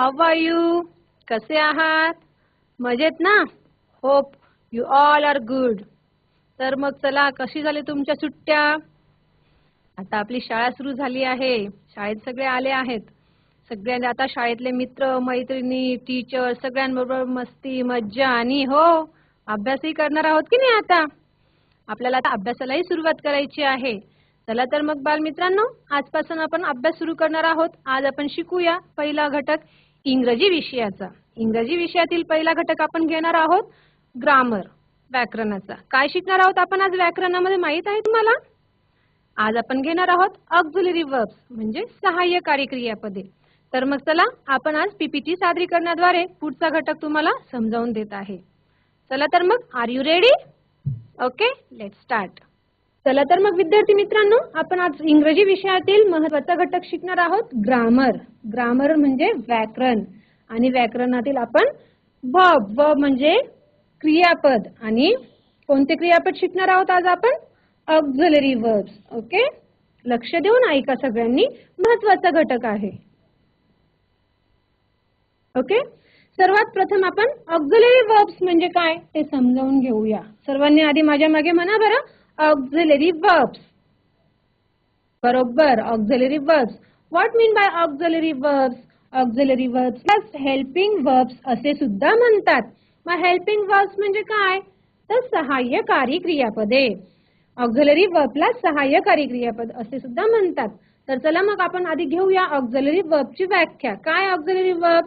How are you कसे आहात? मजेत ना? Hope you all are good तर मग चला कशी झाली तुमच्या सुट्ट्या? आता आपली शाळा सुरू झाली आहे. शाळेत सगळे आले आहेत. सगळ्या आता शाळेतले मित्र मैत्रिणी टीचर सगळ्यांबरोबर मस्ती मज्जा आणि हो अभ्यासही करणार आहोत की नाही आता? आपल्याला आता अभ्यासालाही सुरुवात करायची आहे. चला तर मग बालमित्रांनो आजपासून आपण अभ्यास सुरू करणार आहोत. आज आपण शिकूया पहिला घटक इंग्रजी विषयाचा. इंग्रजी विषयातील पहिला घटक आपण घेणार आहोत ग्रामर व्याकरणाचा. काय शिकणार आहोत आपण आज व्याकरणामध्ये माहीत आहे तुम्हाला? आज आपण घेणार आहोत ऑक्झिलरी वर्ब्स म्हणजे सहाय्यकारी क्रियापदे तर मग चला आपण आज पीपीटी सादरीकरणाद्वारे पुढचा घटक तुम्हाला समजावून देत आहे. चला तर मग are you ready okay let start चला तर मग विद्यार्थी मित्रांनो आपण आज इंग्रजी विषयातील महत्त्वाचा घटक शिकणार आहोत ग्रामर. ग्रामर म्हणजे व्याकरण. आणि व्याकरणातील आपण बब व म्हणजे क्रियापद. आणि कोणते क्रियापद शिकणार आहोत आज आपण? ऑक्झिलरी वर्ब्स ओके लक्ष देऊन ऐका सगळ्यांनी. महत्त्वाचा घटक आहे. ओके सर्वात प्रथम आपण ऑक्झिलरी वर्ब्स म्हणजे काय? ते समजावून घेऊया. सर्वांनी आधी माझ्या मागे म्हणा बरं. ऑक्झिलरी वर्ब्स बरोबर auxiliary verbs what mean by auxiliary verbs auxiliary verbs plus helping verbs असे सुद्धा म्हणतात. मग हेल्पिंग वर्ब्स म्हणजे काय? तर सहाय्यकारी क्रियापदे. ऑक्झिलरी वर्बला सहाय्यकारी क्रियापद असे सुद्धा म्हणतात. तर चला मग आपण आधी घेऊया ऑक्झिलरी वर्बची व्याख्या. काय ऑक्झिलरी वर्ब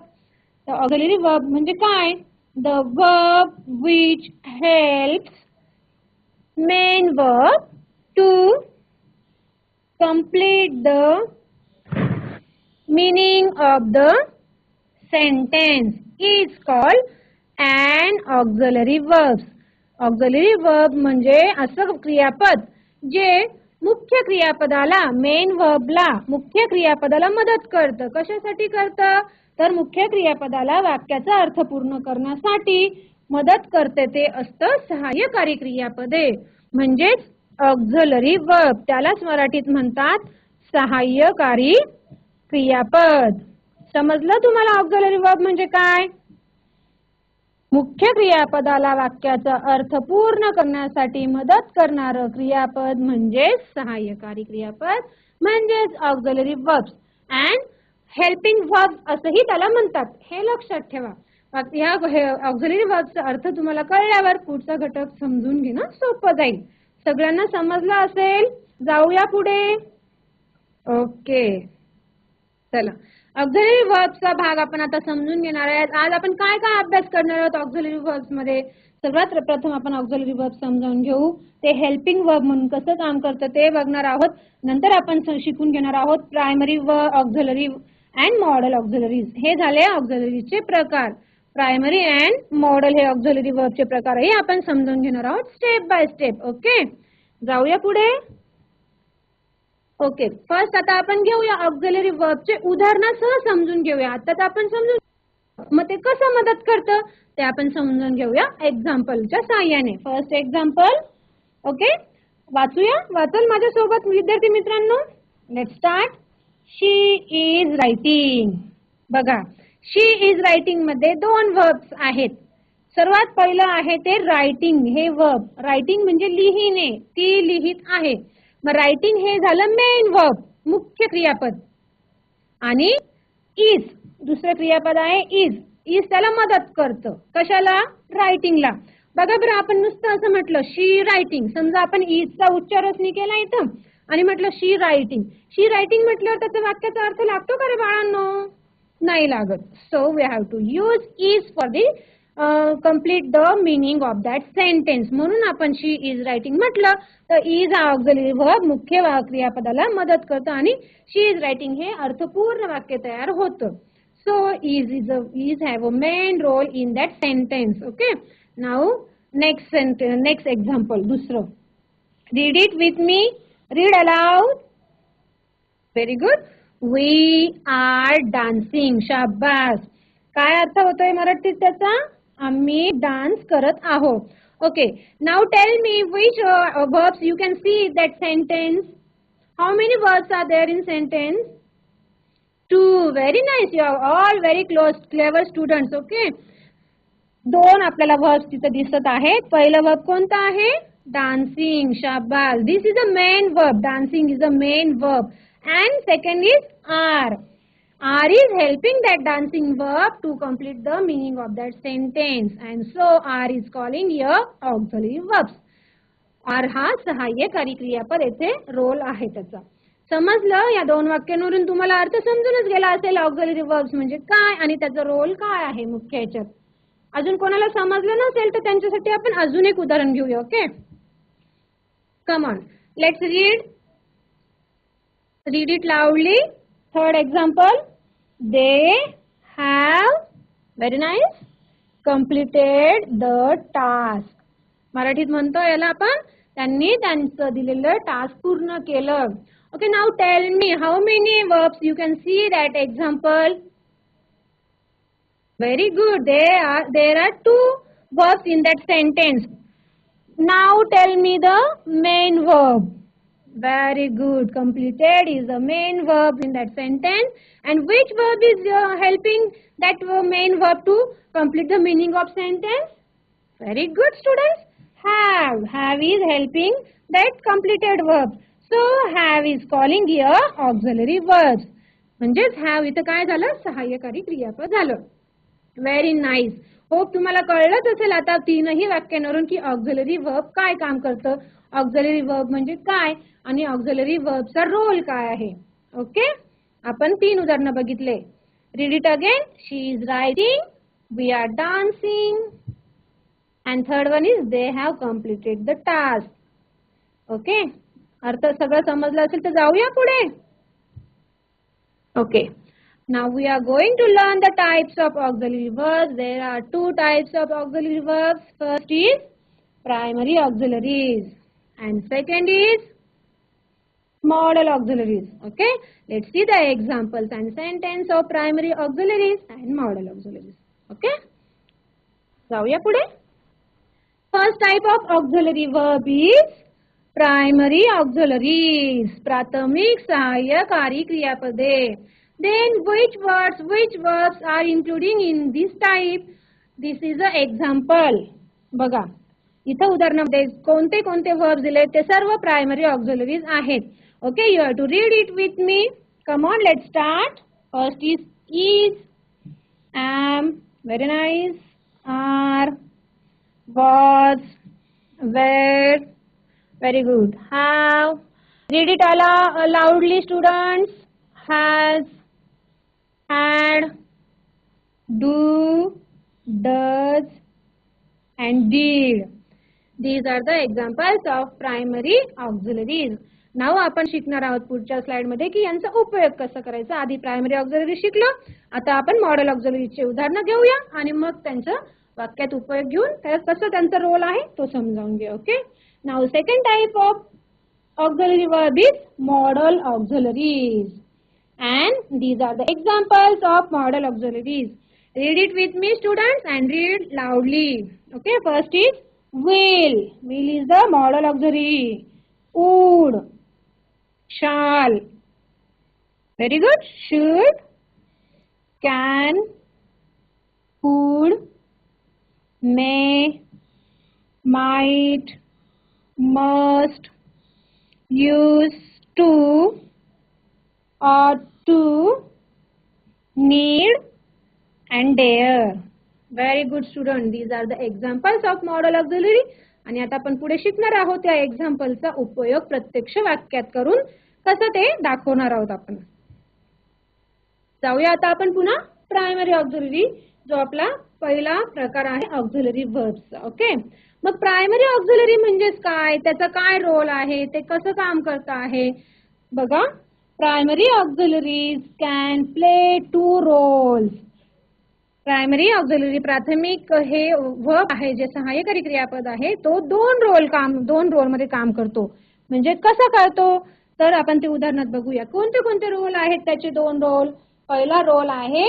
तर ऑक्झिलरी वर्ब म्हणजे काय? The verb which helps main verb to complete the meaning of the sentence is called an auxiliary verbs auxiliary verb म्हणजे असं क्रियापद जे मुख्य क्रियापदाला मेन वर्बला मुख्य क्रियापदाला मदत करतं कशासाठी करतं तर मुख्य क्रियापदाला वाक्याचा अर्थ पूर्ण करण्यासाठी मदत करते ते असतं सहाय्यकारी क्रियापदे. म्हणजेच ऑक्झलरी वर्ब त्यालाच मराठीत म्हणतात सहाय्यकारी क्रियापद. समजलं तुम्हाला ऑक्झलरी वर्ब म्हणजे काय? मुख्य क्रियापदाला वाक्याचा अर्थ पूर्ण करण्यासाठी मदत करणार क्रियापद म्हणजेच सहाय्यकारी क्रियापद म्हणजेच auxiliary verbs and helping verbs असंही त्याला म्हणतात. हे लक्षात ठेवा. या ऑक्झिलरी वर्बचा अर्थ तुम्हाला कळल्यावर पुढचा घटक समजून घेणं सोपं जाईल. सगळ्यांना समजलं असेल? जाऊया पुढे. ओके. चला. ऑक्झिलरी वर्बचा भाग आपण आता समजून घेणार आहे आज आपण काय काय अभ्यास करणार आहोत ऑक्झिलरी वर्ब्समध्ये सर्वात प्रथम आपण ऑक्झिलरी वर्ब समजावून घेऊ. ते हेल्पिंग वर्ब म्हणून कसं काम करतं ते बघणार आहोत. नंतर आपण शिकून घेणार आहोत प्रायमरी व ऑक्झिलरी अँड मॉडेल ऑक्झिलरीज हे झाले ऑक्झिलरीचे प्रकार. प्रायमरी अँड मॉडेल हे ऑक्झिलरी वर्बचे प्रकारही आपण समजून घेणार आहोत स्टेप बाय स्टेप ओके जाऊया पुढे. ओके फर्स्ट आता आपण घेऊया ऑक्झिलरी वर्बचे उदाहरणासह समजून घेऊया. आता तर आपण समजून मग ते कसं मदत करतं? ते आपण समजून घेऊया एक्झाम्पलच्या साह्याने. फर्स्ट एक्झाम्पल ओके वाचूया. वाचल माझ्यासोबत विद्यार्थी मित्रांनो let start she is writing बघा शी इज रायटिंगमध्ये दोन वर्ब्स आहेत. सर्वात पहिलं आहे ते रायटिंग हे वर्ब रायटिंग म्हणजे लिहिणे ती लिहित आहे. मग रायटिंग हे झालं मेन वर्ब मुख्य क्रियापद. आणि इज दुसरं क्रियापद आहे इज इज त्याला मदत करतं. कशाला? रायटिंगला बघा बरं आपण नुसतं असं म्हटलं शी रायटिंग समजा आपण ईजचा उच्चारच नाही केला इथं. आणि म्हटलं शी रायटिंग शी रायटिंग म्हटल्यावर त्याचा वाक्याचा अर्थ लागतो का रे बाळांनो? नाही लागत so we have to use is for the complete the meaning of that sentence म्हणून आपण शी इज रायटिंग म्हटलं तर इज हा ऑक्झिलरी वर्ब मुख्य क्रियापदाला मदत करतं आणि शी इज रायटिंग हे अर्थपूर्ण वाक्य तयार होतं so is is is have a main role in that sentence okay now next sentence next example दुसरं read it with me read aloud very good We are dancing शाबास. काय अर्थ होतोय मराठीत त्याचा? आम्ही डान्स करत आहोत. Okay now tell me which verbs you can see that sentence how many verbs are there in sentence two very nice you are all very close clever students okay दोन आपल्याला वर्ब्स तिथं दिसत आहेत. पहिलं verb कोणतं आहे? Dancing शाबास. This is a main verb dancing is a main verb and second is are are is helping that dancing verb to complete the meaning of that sentence and so are is calling य auxiliary verbs. Are हा सहाय्यकारी क्रियापद येथे role आहे त्याचा. समजलं? या दोन वाक्यांवरून तुम्हाला अर्थ समजूनच गेला असेल ऑक्झलरी वर्ब्स म्हणजे काय आणि त्याचा रोल काय आहे मुख्य याच्यात अजून कोणाला समजलं नसेल तर त्यांच्यासाठी आपण अजून एक उदाहरण घेऊया okay come on let's read read it loudly third example they have very nice completed the task मराठीत म्हणतो याला आपण त्यांनी त्यांचं दिलेलं टास्क पूर्ण केलं okay now tell me how many verbs you can see that example Very good. There are there are two verbs in that sentence. Now tell me the main verb. Very good. Completed is the main verb in that sentence. And which verb is uh, helping that uh, main verb to complete the meaning of sentence? Very good, students. Have. Have is helping that completed verb. So have is calling here auxiliary verbs. म्हणजेच have इथं काय झालं सहाय्यकारी क्रियापद झालं very nice hope तुम्हाला कळलंच असेल आता तीनही वाक्यांवरून की ऑक्झलरी वर्ब काय काम करतं ऑक्झलरी वर्ब म्हणजे काय? आणि ऑक्झलरी वर्बचा रोल काय आहे? ओके आपण तीन उदाहरणं बघितले. Read it again she is writing we are dancing and third one is they have completed the task okay अर्थ सगळं समजलं असेल तर जाऊया पुढे. Okay Now we are going to learn the types of auxiliary verbs. There are two types of auxiliary verbs. First is primary auxiliaries. and second is modal auxiliaries. Okay, let's see the examples and sentence of primary auxiliaries and modal auxiliaries. Okay, जाऊया पुढे First type of auxiliary verb is primary auxiliaries. प्राथमिक सहाय्यकारी क्रियापदे. Then which words, which verbs are including in this type? This is a example. बघा इथं उदाहरणामध्ये कोणते कोणते वर्ब दिले ते सर्व प्रायमरी ऑक्झोलरीज आहेत. Okay you have to read it with me come on let start first is is am very nice are was were very good have read it आला loudly students has had do does and did these are the examples of primary auxiliaries. Now आपण शिकणार आहोत पुढच्या स्लाइडमध्ये की यांचा उपयोग कसा करायचा. आधी प्रायमरी ऑक्झरी शिकलो. आता आपण मॉडेल ऑक्झरीचे उदाहरण घेऊया आणि मग त्यांचं वाक्यात उपयोग घेऊन त्याला कसं त्यांचा रोल आहे तो समजावून घे okay now second type of auxiliary verb is modal auxiliaries and these are the examples of modal auxiliaries read it with me student and read loudly okay first is will will is the modal auxiliary would shall very good. Should. Can. Could. May. Might. Must. Used to. Ought to. Need. And dare very good student these are the examples of modal auxiliary. आणि आता आपण पुढे शिकणार आहोत त्या एक्झाम्पलचा उपयोग प्रत्यक्ष वाक्यात करून कसं ते दाखवणार आहोत आपण. जाऊया आता आपण पुन्हा प्रायमरी ऑक्झिलरी जो आपला पहिला प्रकार आहे ऑक्झिलरी वर्ब्सचा ओके मग प्रायमरी ऑक्झिलरी म्हणजेच काय? त्याचा काय रोल आहे? ते कसं काम करत आहे? बघा. Primary auxiliaries can play two roles primary auxiliary प्राथमिक हे वर्ब आहे जे सहाय्यकारी क्रियापद आहे तो दोन रोल काम दोन रोलमध्ये काम करतो. म्हणजे कसं करतो? तर आपण ते उदाहरणात बघूया. कोणते कोणते रोल आहेत त्याचे दोन रोल? पहिला रोल आहे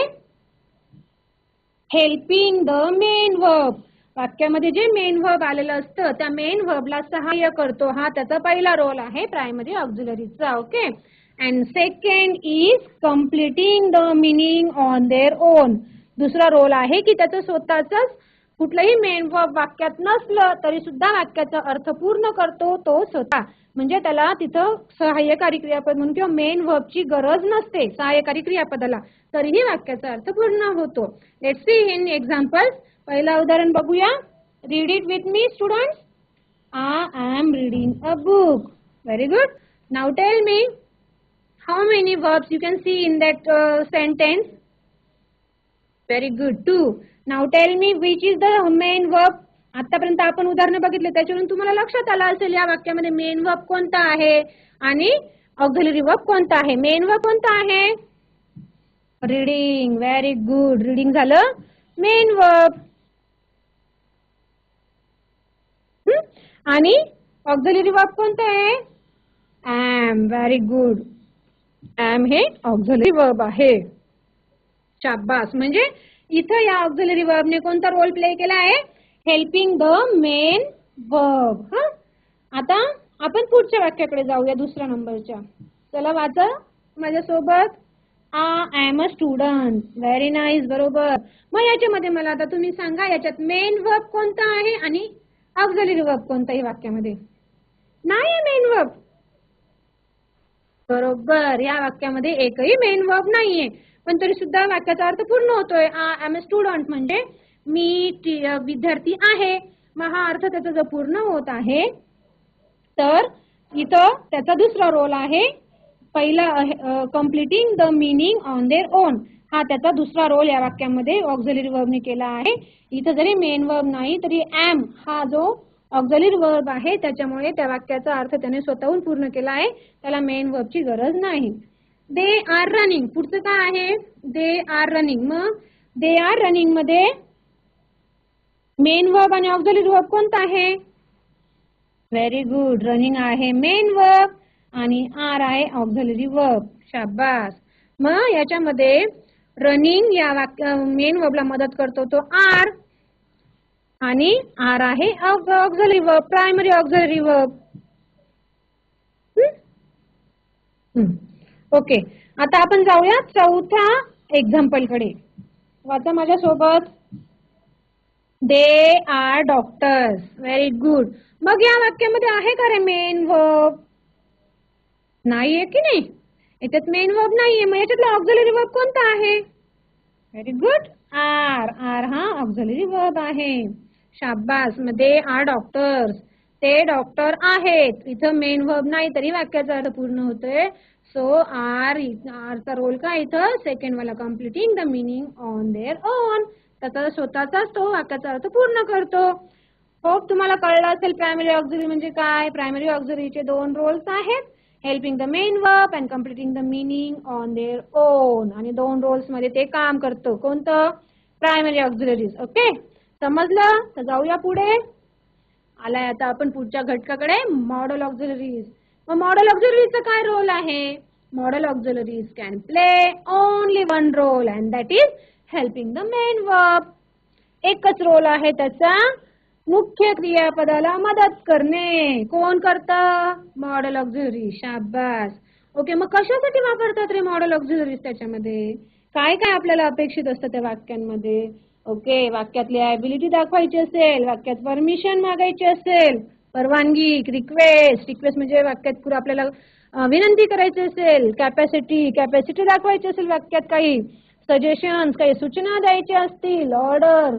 हेल्पिंग द मेन वर्ब वाक्यामध्ये जे मेन वर्ब आलेलं असतं त्या मेन वर्बला सहाय्य करतो. हा त्याचा पहिला रोल आहे primary ऑक्झिलरीचा okay and second is completing the meaning on their own दुसरा रोल आहे की त्याचं स्वतःच कुठलंही मेन वर्ब वाक्यात नसलं तरी सुद्धा वाक्याचा अर्थ पूर्ण करतो तो स्वतः. म्हणजे त्याला तिथं सहाय्यकारी क्रियापद म्हणून किंवा मेन वर्बची गरज नसते सहाय्यकारी क्रियापदाला. तरीही वाक्याचा अर्थ पूर्ण होतो. लेट सी इन एक्झाम्पल्स पहिला उदाहरण बघूया. Read it with me student I am reading a book very good now tell me how many verbs you can see in that sentence very good two now tell me which is the main verb आतापर्यंत आपण उदाहरणं बघितले त्याच्यावरून तुम्हाला लक्षात आलं असेल या वाक्यामध्ये मेन वर्ब कोणता आहे आणि ऑक्झिलरी वर्ब कोणता आहे? मेन वर्ब कोणता आहे? रीडिंग व्हेरी गुड रीडिंग झालं. मेन वर्ब आणि ऑक्झिलरी वर्ब कोणतं आहे? ॲम व्हेरी गुड ॲम हे ऑक्झिलरी वर्ब आहे. शाबास. म्हणजे इथं या ऑक्झिलरी वर्बने कोणता रोल प्ले केला आहे? हेल्पिंग द मेन वर्ब हा? आता आपण पुढच्या वाक्याकडे जाऊया दुसऱ्या नंबरच्या चला वाचा माझ्यासोबत. I am a student very nice बरोबर. मग याच्यामध्ये मला आता तुम्ही सांगा याच्यात मेन वर्ब कोणता आहे आणि ऑक्झिलरी वर्ब कोणताही वाक्यामध्ये? नाही मेन वर्ब बरोबर. या वाक्यामध्ये एकही मेन वर्ब नाहीये. पण तरी सुद्धा वाक्याचा अर्थ पूर्ण होतोय. आय एम अ स्टुडंट म्हणजे मी विद्यार्थी आहे. मग हा अर्थ त्याचा जर पूर्ण होत आहे तर इथं त्याचा दुसरा रोल आहे. पहिला completing the meaning on their own हा त्याचा दुसरा रोल या वाक्यामध्ये ऑक्झिलरी वर्बने केला आहे. इथं जरी मेन वर्ब नाही तरी एम हा जो ऑक्झलिर वर्ब आहे त्याच्यामुळे त्या वाक्याचा अर्थ त्याने स्वतःहून पूर्ण केला आहे. त्याला मेन वर्बची गरज नाही. दे आर रनिंग पुढचं काय आहे? दे आर रनिंग मग दे आर रनिंगमध्ये मेन वर्ब आणि ऑक्झिलरी वर्ब कोणता आहे? व्हेरी गुड रनिंग आहे मेन वर्ब आणि आर आहे ऑक्झिलरी वर्ब शाबास. मग याच्यामध्ये रनिंग या वाक्य मेन वर्बला मदत करतो तो आर आणि आर आहे auxiliary verb primary auxiliary verb okay. आता आपण जाऊया चौथ्या एक्झाम्पलकडे. वाचा माझ्यासोबत. They are doctors very good मग या वाक्यामध्ये आहे का रे मेन वर्ब नाहीये की नाही? याच्यात मेन वर्ब नाहीये. मग याच्यातला ऑक्झलरी वर्ब कोणता आहे? व्हेरी गुड आर आर हा ऑक्झलरी वर्ब आहे. शाबास. मध्ये आर डॉक्टर्स ते डॉक्टर आहेत. इथं मेन वर्ब नाही तरी वाक्याचा अर्थ पूर्ण होतोय. सो आर आरचा रोल काय इथं? सेकंड वाला completing the meaning on their own त्याचा स्वतःचाच तो वाक्याचा अर्थ पूर्ण करतो. होप तुम्हाला कळलं असेल प्रायमरी ऑक्झरी म्हणजे काय? प्रायमरी ऑक्झरीचे दोन रोल्स आहेत. Helping the main work and completing the meaning on their own आणि दोन रोल्समध्ये ते काम करतो. कोणतं? प्रायमरी ऑक्झरीज ओके समजलं? तर जाऊया पुढे. आलाय आता आपण पुढच्या घटकाकडे. मॉडेल ऑक्झरीज मग मॉडेल ऑक्झिलरीचा काय रोल आहे? Model auxiliaries can play only one role and that is helping the main verb एकच रोल आहे त्याचा. मुख्य क्रियापदाला मदत करणे. कोण करतं? मॉडेल ऑक्झिलरी शाबास. ओके मग कशासाठी वापरतात रे मॉडेल ऑक्झिलरीज त्याच्यामध्ये? काय काय आपल्याला अपेक्षित असतं त्या वाक्यांमध्ये? ओके वाक्यातली ॲबिलिटी दाखवायची असेल वाक्यात परमिशन मागायची असेल परवानगी रिक्वेस्ट रिक्वेस्ट म्हणजे वाक्यात पुढे आपल्याला विनंती करायची असेल कॅपॅसिटी कॅपॅसिटी दाखवायची असेल वाक्यात काही सजेशन्स काही सूचना द्यायच्या असतील ऑर्डर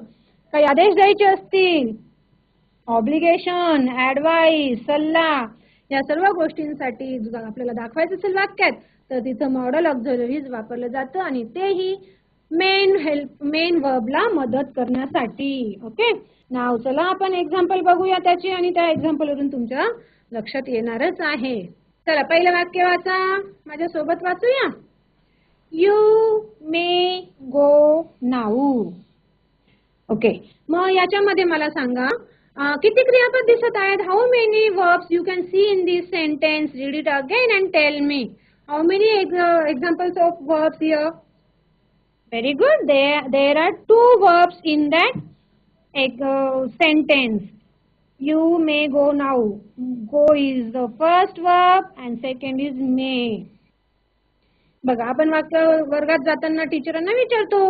काही आदेश द्यायचे असतील ऑब्लिगेशन ऍडवाइस सल्ला या सर्व गोष्टींसाठी आपल्याला दाखवायचं असेल वाक्यात तर तिथं मॉडेल ऑक्झिलरीज वापरलं जातं आणि तेही मेन हेल्प मेन वर्बला मदत करण्यासाठी. ओके नाव चला आपण एक्झाम्पल बघूया त्याची आणि त्या एक्झाम्पल वरून तुमच्या लक्षात येणारच आहे. चला पहिलं वाक्य वाचा. माझ्या सोबत वाचूया. You may go now okay मग याच्यामध्ये मला सांगा किती क्रियापद दिसत आहेत? How many verbs you can see in this sentence read it again and tell me how many examples of verbs here Very good. There, there are two verbs in that eh, uh, sentence. You may go now. Go is the first verb and second is may. बघा आपण वाक्य वर्गात जाताना टीचरांना विचारतो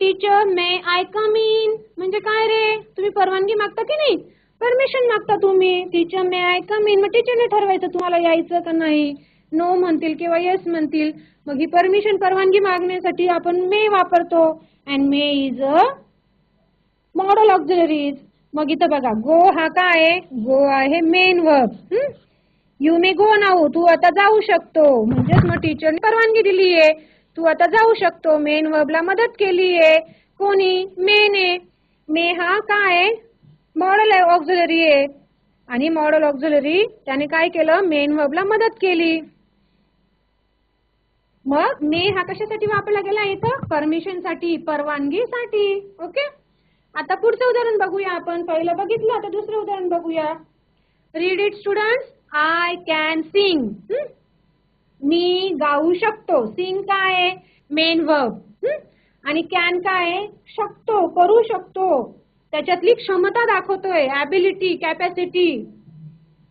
teacher may I come in म्हणजे काय रे तुम्ही परवानगी मागता की नाही परमिशन मागता तुम्ही teacher may I come in मग टीचरने ठरवायचं तुम्हाला यायचं का नाही नो म्हणतील किंवा येस म्हणतील मग ही परमिशन परवानगी मागण्यासाठी आपण मे वापरतो. And may is a modal auxiliaries मग इथं बघा गो हा काय आहे? गो आहे main verb you may go now तू आता जाऊ शकतो. म्हणजेच मग टीचरने परवानगी दिली आहे. तू आता जाऊ शकतो. मेन वर्बला मदत केली आहे. कोणी? मेने मे हा काय आहे? मॉडल ऑक्झिलरी आहे. आणि मॉडल ऑक्झिलरी त्याने काय केलं? मेन वर्बला मदत केली. मग मे हा कशासाठी वापरला गेला? इथं परमिशनसाठी परवानगीसाठी. ओके? आता पुढचं उदाहरण बघूया आपण. पहिलं बघितलं आता दुसरं उदाहरण बघूया. Read it students I can sing मी गाऊ शकतो. सिंग काय आहे? मेन वर्ब आणि कॅन काय आहे? शकतो करू शकतो. त्याच्यातली क्षमता दाखवतोय. ॲबिलिटी कॅपॅसिटी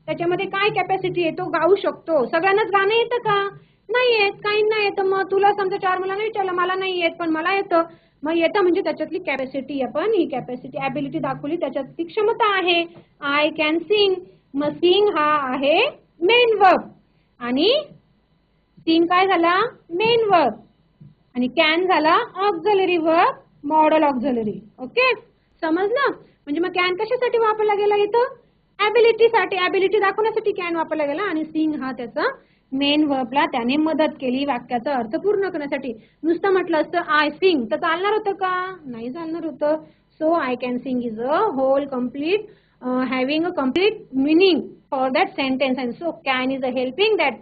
त्याच्यामध्ये काय कॅपॅसिटी आहे? तो गाऊ शकतो. सगळ्यांनाच गाणं येतं का? नाही येत काही नाही येतं मग तुला समजा चार मुलांना विचारलं मला नाही येत पण मला येतं. मग येतं म्हणजे त्याच्यातली कॅपॅसिटी आपण ही कॅपॅसिटी ॲबिलिटी दाखवली त्याच्यातली क्षमता आहे. आय कॅन सिंग मग सिंग हा आहे मेन वर्ब आणि सिंग काय झाला? मेन वर्ब आणि कॅन झाला auxiliary verb modal auxiliary okay समजलं? म्हणजे मग कॅन कशासाठी वापरला गेला इथं? ॲबिलिटीसाठी ॲबिलिटी दाखवण्यासाठी कॅन वापरला गेला आणि सिंग हा त्याचा मेन वर्बला त्याने मदत केली वाक्याचा अर्थ पूर्ण करण्यासाठी. नुसतं म्हटलं असतं आय सिंग तर चालणार होतं का? नाही चालणार होतं. So I can sing is a whole complete having a complete meaning for that sentence and so can is a helping that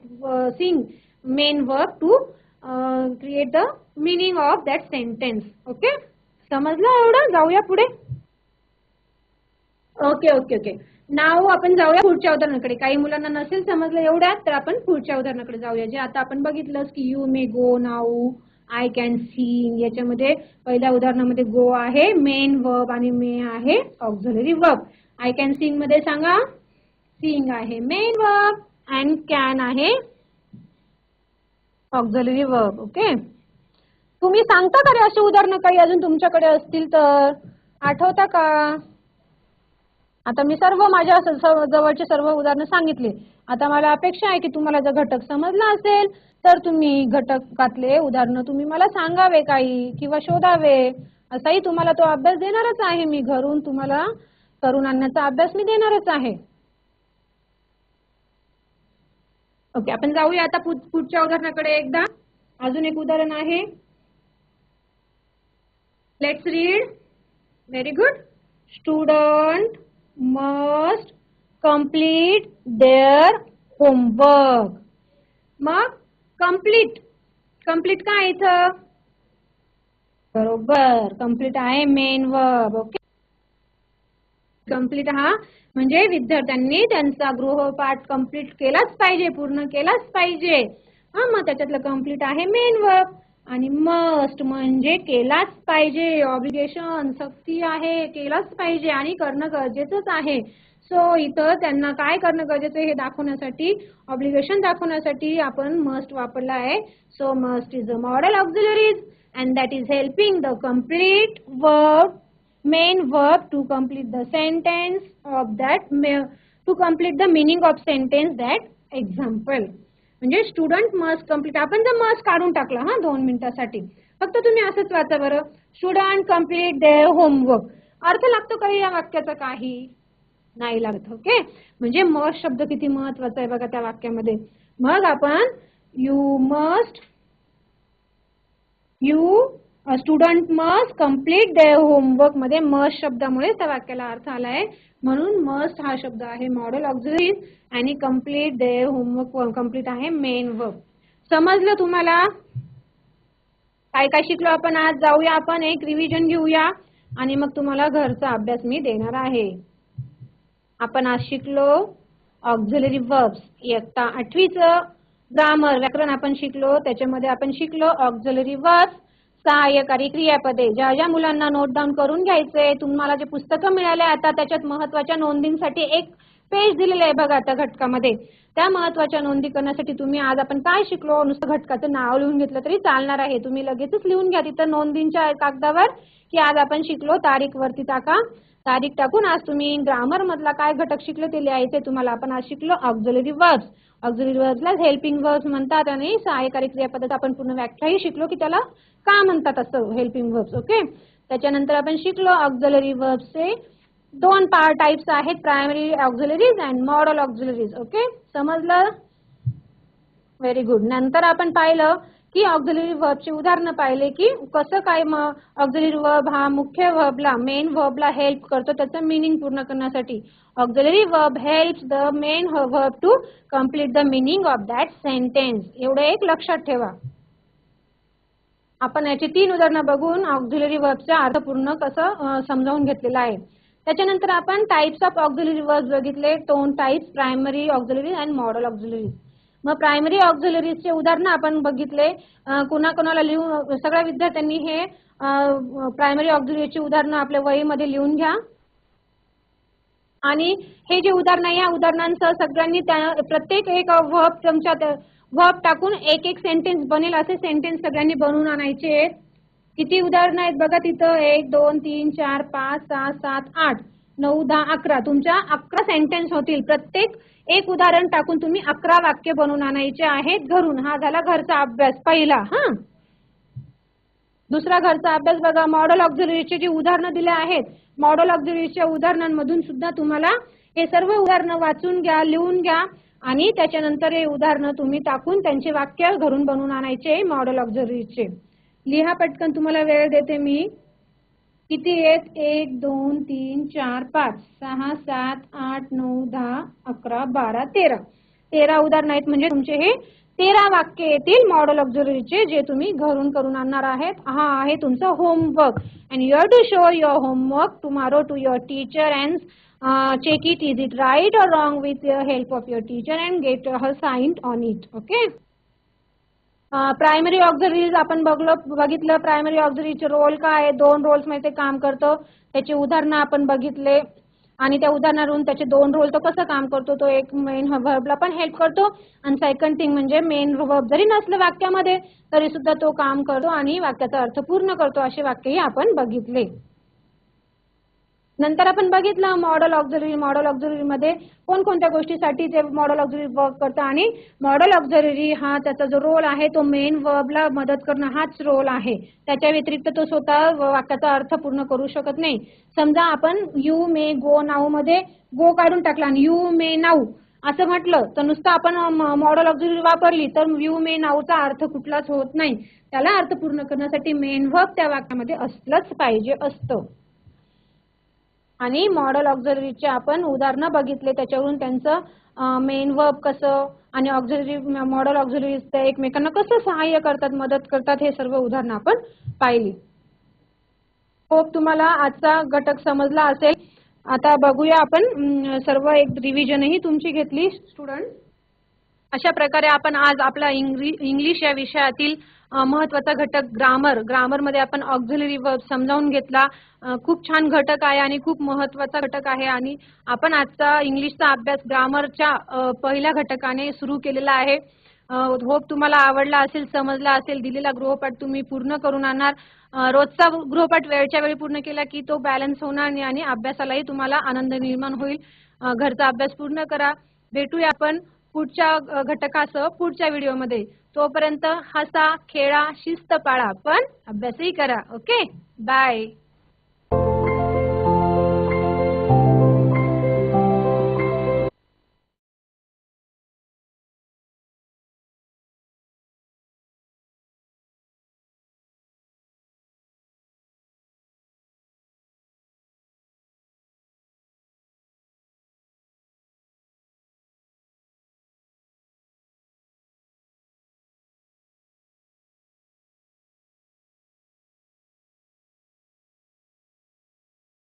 sing main verb to create the meaning of that sentence okay समजलं एवढं? जाऊया पुढे. Okay okay okay नाव आपण जाऊया पुढच्या उदाहरणाकडे काही मुलांना नसेल समजलं एवढ्यात तर आपण पुढच्या उदाहरणाकडे जाऊया. जे आता आपण बघितलंच की you may go now I can see याच्यामध्ये पहिल्या उदाहरणामध्ये गो आहे मेन वर्ब आणि मे आहे ऑक्झलरी वर्ब आय कॅन सिंगमध्ये सांगा. सिंग आहे मेन वर्ब अँड कॅन आहे ऑक्झलरी वर्ब ओके तुम्ही सांगता का रे अशी उदाहरणं? काही अजून तुमच्याकडे असतील तर. आठवता का? आता मी सर्व माझ्या जवळचे सर्व उदाहरणं सांगितले. आता मला अपेक्षा आहे की तुम्हाला जर घटक समजला असेल तर तुम्ही घटकातले उदाहरणं तुम्ही मला सांगावे काही किंवा शोधावे असाही तुम्हाला तो अभ्यास देणारच आहे मी घरून. तुम्हाला करून आणण्याचा अभ्यास मी देणारच आहे. ओके आपण जाऊया आता पुढच्या उदाहरणाकडे एकदा. अजून एक उदाहरण आहे. Let's read very good student must complete their homework. मग कंप्लीट. कंप्लीट काय इथं? बरोबर. कंप्लीट आहे मेन वर्ब. ओके? कंप्लीट हा. म्हणजे विद्यार्थ्यांनी त्यांचा गृहपाठ कंप्लीट केलाच पाहिजे पूर्ण केलाच पाहिजे. हा मग त्याच्यातलं कंप्लीट आहे मेन वर्ब. आणि मस्ट म्हणजे केलाच पाहिजे. ऑब्लिगेशन सक्ती आहे केलाच पाहिजे आणि करणं गरजेचंच आहे. सो इथं त्यांना काय करणं गरजेचं आहे हे दाखवण्यासाठी ऑब्लिगेशन दाखवण्यासाठी आपण मस्ट वापरला आहे. So must is a modal auxiliaries and that is helping the complete verb main work to complete the sentence of that to complete the meaning of sentence that example म्हणजे student must complete आपण जर must काढून टाकला हा दोन मिनिटासाठी फक्त तुम्ही असंच वाचा बरं. स्टुडंट कंप्लीट देअर होमवर्क अर्थ लागतो काही या वाक्याचा काही? नाही लागत ओके म्हणजे मस्ट शब्द किती महत्त्वाचा आहे बघा त्या वाक्यामध्ये. मग आपण you must you student must complete their होमवर्कमध्ये must शब्दामुळे त्या वाक्याला अर्थ आलाय. म्हणून मस्ट हा शब्द आहे मॉडेल ऑक्झरीज आणि कंप्लीट देअर होमवर्क कंप्लीट आहे मेन वर्क समजलं तुम्हाला? काय काय शिकलो आपण आज? जाऊया आपण एक रिव्हिजन घेऊया. आणि मग तुम्हाला घरचा अभ्यास मी देणार आहे. आपण आज शिकलो ऑक्झलरी वर्ब्स इयत्ता आठवीचं ग्रामर व्याकरण आपण शिकलो त्याच्यामध्ये आपण शिकलो ऑक्झलरी वर्ब्स सहाय्यकारी क्रियापदे. ज्या ज्या मुलांना नोट डाऊन करून घ्यायचे तुम्हाला जे पुस्तकं मिळाले आता त्याच्यात महत्त्वाच्या नोंदींसाठी एक पेज दिलेलं आहे बघा त्या घटकामध्ये. त्या महत्त्वाच्या नोंदी करण्यासाठी तुम्ही आज आपण काय शिकलो? नुसतं घटकाचं नाव लिहून घेतलं तरी चालणार आहे. तुम्ही लगेचच लिहून घ्या तिथं नोंदींच्या कागदावर की आज आपण शिकलो तारीख वरती टाका. तारीख टाकून आज तुम्ही ग्रामर मधला काय घटक शिकले ते लिहायचे तुम्हाला आपण आज शिकलो ऑक्झिलरी वर्ब्स ऑक्झिलरी वर्ब्सला हेल्पिंग वर्ब्स म्हणतात आणि सहाय्यकारी क्रियापदात आपण पूर्ण व्याख्याही शिकलो की त्याला का म्हणतात असं हेल्पिंग वर्ब्स ओके त्याच्यानंतर आपण शिकलो ऑक्झिलरी वर्ब्सचे दोन टाइप्स आहेत primary auxiliaries and modal auxiliaries okay समजलं? व्हेरी गुड नंतर आपण पाहिलं की ऑक्झिलरी वर्बची उदाहरणं पाहिले की कसं काय ऑक्झिलरी वर्ब हा मुख्य वर्बला मेन वर्बला हेल्प करतो त्याचं मिनिंग पूर्ण करण्यासाठी. Auxiliary verb helps the main verb to complete the meaning of that sentence एवढं एक लक्षात ठेवा. आपण याची तीन उदाहरणं बघून ऑक्झिलरी वर्बचा अर्थ पूर्ण कसं समजावून घेतलेला आहे. त्याच्यानंतर आपण टाइप्स ऑफ ऑक्झिलरी वर्ब बघितले दोन types primary auxiliary and modal auxiliary मग प्रायमरी ऑक्झिलरीजचे उदाहरणं आपण बघितले. कोणाकोणाला लिहून सगळ्या विद्यार्थ्यांनी हे प्रायमरी ऑक्झिलरीची उदाहरणं आपल्या वहीमध्ये लिहून घ्या. आणि हे जे उदाहरण आहे या उदाहरणांचं सगळ्यांनी त्या प्रत्येक एक वर्ब तुमच्या वर्ब टाकून एक एक सेंटेन्स बनेल असे सेंटेन्स सगळ्यांनी बनवून आणायचे. किती उदाहरणं आहेत बघा तिथं? एक दोन तीन चार पाच सहा सात आठ. नऊ दहा अकरा. तुमच्या अकरा सेंटेन्स होतील. प्रत्येक एक उदाहरण टाकून तुम्ही अकरा वाक्य बनवून आणायचे आहेत घरून. हा झाला घरचा अभ्यास पहिला. हा. दुसरा घरचा अभ्यास बघा. मॉडेल ऑक्झिलरीचे जे उदाहरणं दिले आहेत मॉडेल ऑक्झिलरीच्या उदाहरणांमधून सुद्धा तुम्हाला हे सर्व उदाहरणं वाचून घ्या लिहून घ्या आणि त्याच्यानंतर हे उदाहरणं तुम्ही टाकून त्यांचे वाक्य घरून बनवून आणायचे मॉडेल ऑक्झिलरीचे लिहा पटकन तुम्हाला वेळ देते मी. किती आहेत? एक दोन तीन चार पाच. सहा सात आठ नऊ दहा अकरा बारा तेरा. तेरा उदाहरण आहेत म्हणजे तुमचे हे तेरा वाक्य येतील मॉडेल ऑक्झिलरीचे जे तुम्ही घरून करून आणणार आहेत. हा आहे तुमचं homework and your to show your homework tomorrow to your teacher and check it is it right और wrong with help of your teacher and get her signed on it okay primary auxiliaries आपण बघलो बघितलं primary ऑक्झरीचे role काय आहे? दोन रोल्समध्ये काम करतो. त्याची उदाहरणं आपण बघितले. आणि त्या उदाहरणावरून त्याचे दोन रोल तो कसं काम करतो? तो एक मेन वर्बला पण हेल्प करतो. आणि सेकंड थिंग म्हणजे मेन व्हर्ब जरी नसलं वाक्यामध्ये तरी सुद्धा तो काम करतो आणि वाक्याचा अर्थ पूर्ण करतो असे वाक्यही आपण बघितले. नंतर आपण बघितलं मॉडल ऑक्झरी मॉडल ऑक्झरी मध्ये कोणकोणत्या गोष्टीसाठी ते मॉडल ऑक्झरी वर्क करतं आणि मॉडल ऑक्झरी हा त्याचा जो रोल आहे तो मेन वर्बला मदत करणं हाच रोल आहे. त्याच्या व्यतिरिक्त तो स्वतः वाक्याचा अर्थ पूर्ण करू शकत नाही. समजा आपण यू मे गो नाऊ मध्ये गो काढून टाकला आणि यू मे नाऊ असं म्हटलं तर नुसतं आपण मॉडल ऑक्झरी वापरली तर यू मे नाऊचा अर्थ कुठलाच होत नाही. त्याला अर्थ पूर्ण करण्यासाठी मेन वर्ब त्या वाक्यामध्ये असलंच पाहिजे असतं. आणि मॉडेल ऑक्झिलरीचे आपण उदाहरणं बघितले. त्याच्यावरून त्यांचं मेन वर्ब कसं आणि ऑक्झिलरी मॉडल ऑक्झिलरीज ते एकमेकांना कसं सहाय्य करतात मदत करतात हे सर्व उदाहरणं आपण पाहिली. होप तुम्हाला आजचा घटक समजला असेल. आता बघूया आपण सर्व एक रिव्हिजनही तुमची घेतली स्टुडंट अशा प्रकारे आपण आज आपला इंग्लिश या विषयातील महत्त्वाचा घटक ग्रामर. ग्रामरमध्ये आपण ऑक्झिलरी वर्ब समजावून घेतला. खूप छान घटक आहे आणि खूप महत्त्वाचा घटक आहे आणि आपण आजचा इंग्लिशचा अभ्यास ग्रामरच्या पहिल्या घटकाने सुरू केलेला आहे. होप तुम्हाला आवडला असेल समजला असेल दिलेला गृहपाठ तुम्ही पूर्ण करून आणणार. रोजचा गृहपाठ वेळच्या वेळी पूर्ण केला की तो बॅलन्स होणार नाही आणि अभ्यासालाही तुम्हाला आनंद निर्माण होईल. घरचा अभ्यास पूर्ण करा. भेटूया आपण पुढच्या घटकासह पुढच्या व्हिडिओमध्ये. तोपर्यंत हसा खेळा शिस्त पाळा पण अभ्यासही करा. ओके? बाय.